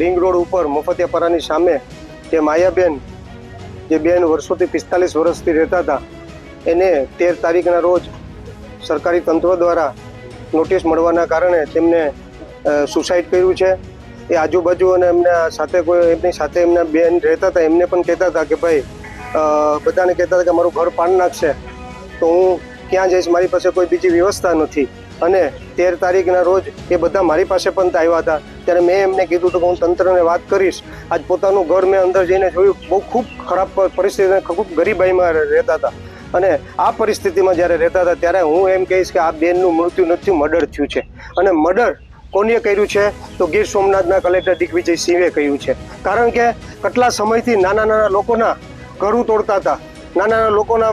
Ring road ઉપર મફતિયાપરાની સામે જે માયાબેન, જે બેન વર્ષોથી પિસ્તાલીસ વર્ષથી રહેતા હતા, એને તેર તારીખના રોજ સરકારી તંત્ર દ્વારા નોટિસ મળવાના કારણે તેમને સુસાઇડ કર્યું છે. એ આજુબાજુ અને એમના સાથે કોઈ, એમની સાથે એમના બેન રહેતા હતા, એમને પણ કહેતા હતા કે ભાઈ બધાને કહેતા હતા કે મારું ઘર પાડ નાખશે. તો હું ક્યાં જઈશ? મારી પાસે કોઈ બીજી વ્યવસ્થા નથી. અને તેર તારીખના રોજ એ બધા મારી પાસે પણ આવ્યા હતા. ત્યારે મેં એમને કીધું હતું કે હું તંત્રને વાત કરીશ. આજ પોતાનું ઘર મેં અંદર જઈને જોયું. બહુ ખૂબ ખરાબ પરિસ્થિતિ ખૂબ ગરીબાઈમાં રહેતા હતા. અને આ પરિસ્થિતિમાં જ્યારે રહેતા હતા, ત્યારે હું એમ કહીશ કે આ બેનનું મૃત્યુ નથી, મર્ડર થયું છે. અને મર્ડર કોને કર્યું છે? તો ગીર સોમનાથના કલેક્ટર દિગ્વિજય સિંહે કહ્યું છે. કારણ કે કેટલા સમયથી નાના નાના લોકોના ઘરું તોડતા હતા. નાના નાના લોકોના